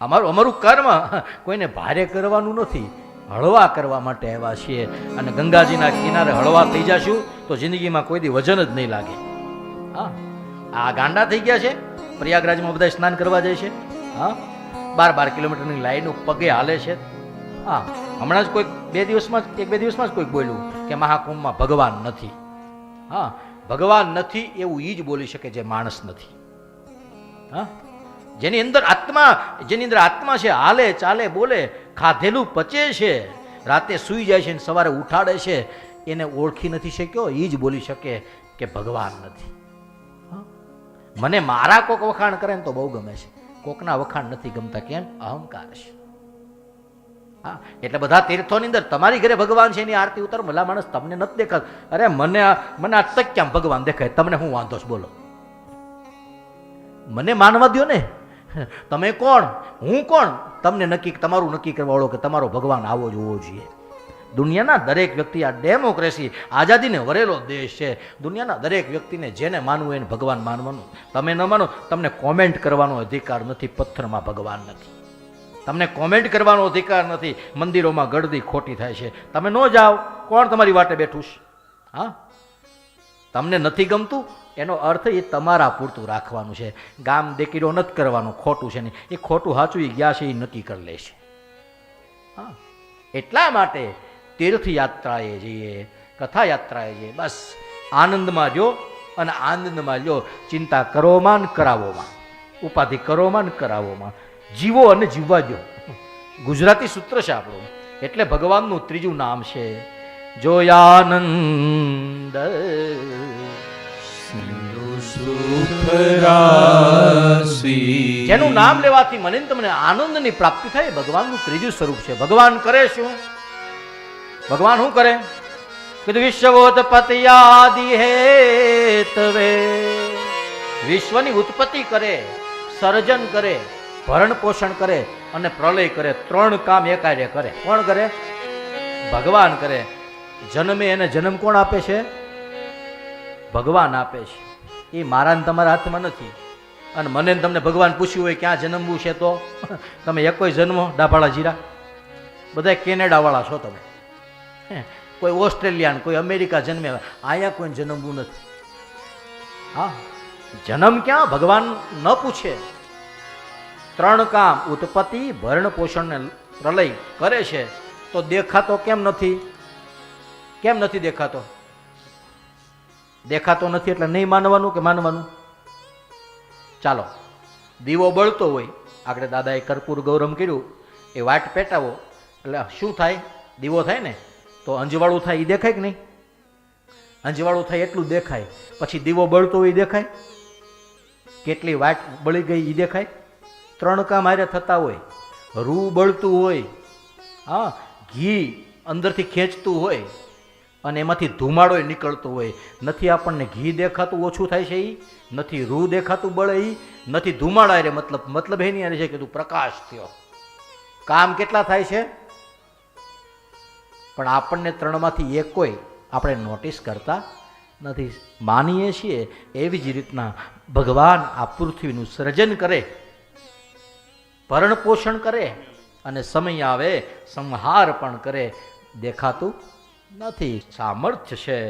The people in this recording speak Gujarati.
અમારું અમારું કર્મ કોઈને ભારે કરવાનું નથી. હળવા કરવા માટે આવ્યા છીએ અને ગંગાજીના કિનારે હળવા થઈ જશું તો જિંદગીમાં કોઈ દી વજન જ નહીં લાગે. હા, આ ગાંડા થઈ ગયા છે? પ્રયાગરાજમાં બધા સ્નાન કરવા જાય છે? હા, બાર બાર કિલોમીટરની લાઈનો પગે હાલે છે? હા, હમણાં જ કોઈક બે દિવસમાં જ એક બે દિવસમાં જ કોઈક બોલ્યું કે મહાકુંભમાં ભગવાન નથી. હા, ભગવાન નથી એવું એ જ બોલી શકે જે માણસ નથી. હા જેની અંદર આત્મા, જેની અંદર આત્મા છે, હાલે, ચાલે, બોલે, ખાધેલું પચે છે, રાતે સૂઈ જાય છે ને સવારે ઉઠાડે છે, એને ઓળખી નથી શક્યો એ જ બોલી શકે કે ભગવાન નથી? મને મારા કોક વખાણ કરે ને તો બહુ ગમે છે. કોકના વખાણ નથી ગમતા કેમ? અહંકાર છે. હા? એટલે બધા તીર્થોની અંદર તમારી ઘરે ભગવાન છે એની આરતી ઉતર, ભલા માણસ તમને નથી દેખાત. અરે, મને મને આ ક્યાં ભગવાન દેખાય, તમને હું વાંધો છું, બોલો. મને માનવા દ્યો ને. તમે કોણ? હું કોણ? તમને નક્કી, તમારું નક્કી કરવાળો કે તમારો ભગવાન આવો જ હોવો જોઈએ. દુનિયાના દરેક વ્યક્તિ આ ડેમોક્રેસી આઝાદીને વરેલો દેશ છે. દુનિયાના દરેક વ્યક્તિને જેને માનવું એને ભગવાન માનવાનું. તમે ન માનો, તમને કોમેન્ટ કરવાનો અધિકાર નથી, પથ્થરમાં ભગવાન નથી. તમને કોમેન્ટ કરવાનો અધિકાર નથી, મંદિરોમાં ગળદી ખોટી થાય છે. તમે ન જાઓ, કોણ તમારી વાટે બેઠું છે? હા? તમને નથી ગમતું? એનો અર્થ એ તમારા પૂરતું રાખવાનું છે. ગામ દેકીડો નથી કરવાનું, ખોટું છે નહીં. એ ખોટું સાચું એ ગયા છે, એ નક્કી કરી લે છે. હા. એટલા માટે તીર્થયાત્રાએ જઈએ કથા યાત્રાએ જઈએ, બસ. આનંદમાં જો અને આનંદમાં લ્યો ચિંતા કરોમાં ને કરાવોમાં. ઉપાધિ કરોમાં ને કરાવોમાં. જીવો અને જીવવા દો ગુજરાતી સૂત્ર છે આપણું. એટલે ભગવાનનું ત્રીજું નામ છે, જોયાનંદ. જેનું નામ લેવાથી મને તમને આનંદની પ્રાપ્તિ થાય ભગવાનનું ત્રીજું સ્વરૂપ છે. ભગવાન કરે શું? ભગવાન શું કરે? કીધું, વિશ્વોત્પત્તિ આદિ હેતવે. વિશ્વની ઉત્પત્તિ કરે, સર્જન કરે, ભરણ પોષણ કરે અને પ્રલય કરે. ત્રણ કામ એકારે કરે. કોણ કરે? ભગવાન કરે. જન્મે એને જન્મ કોણ આપે છે? ભગવાન આપે છે. એ મારા ને તમારા હાથમાં નથી. અને મને તમને ભગવાન પૂછ્યું હોય ક્યાં જન્મવું છે તો? તમે એકોય જન્મો, ડાભાળા જીરા. બધા કેનેડાવાળા છો તમે. કોઈ ઓસ્ટ્રેલિયાન, કોઈ અમેરિકા જન્મે અહીંયા કોઈ જન્મવું નથી. હા, જન્મ ક્યાં? ભગવાન ન પૂછે. ત્રણ કામ, ઉત્પત્તિ, ભરણ પોષણને પ્રલય કરે છે. તો દેખાતો કેમ નથી? કેમ નથી દેખાતો? દેખાતો નથી એટલે નહીં માનવાનું કે માનવાનું? ચાલો, દીવો બળતો હોય આપણે દાદાએ કર્પૂર ગૌરમ કર્યું, એ વાટ પેટાવો. એટલે શું થાય? દીવો થાય ને? તો અંજવાળું થાય એ દેખાય કે નહીં? અંજવાળું થાય એટલું દેખાય. પછી દીવો બળતો હોય એ દેખાય? કેટલી વાટ બળી ગઈ એ દેખાય? ત્રણ કામ હારે થતા હોય. રૂ બળતું હોય. હા, ઘી અંદરથી ખેંચતું હોય. અને એમાંથી ધુમાડો નીકળતો હોય. નથી આપણને ઘી દેખાતું ઓછું થાય છે એ નથી રૂ દેખાતું બળે એ નથી ધુમાડા રે મતલબ? મતલબ એની આને છે કે તું પ્રકાશ થયો. કામ કેટલા થાય છે? પણ આપણને ત્રણમાંથી એક કોઈ આપણે નોટિસ કરતા નથી. માનીએ છીએ એવી જ રીતના ભગવાન આ પૃથ્વીનું સર્જન કરે. ભરણ પોષણ કરે અને સમય આવે, સંહાર પણ કરે. દેખાતું નથી સામર્થ્ય છે.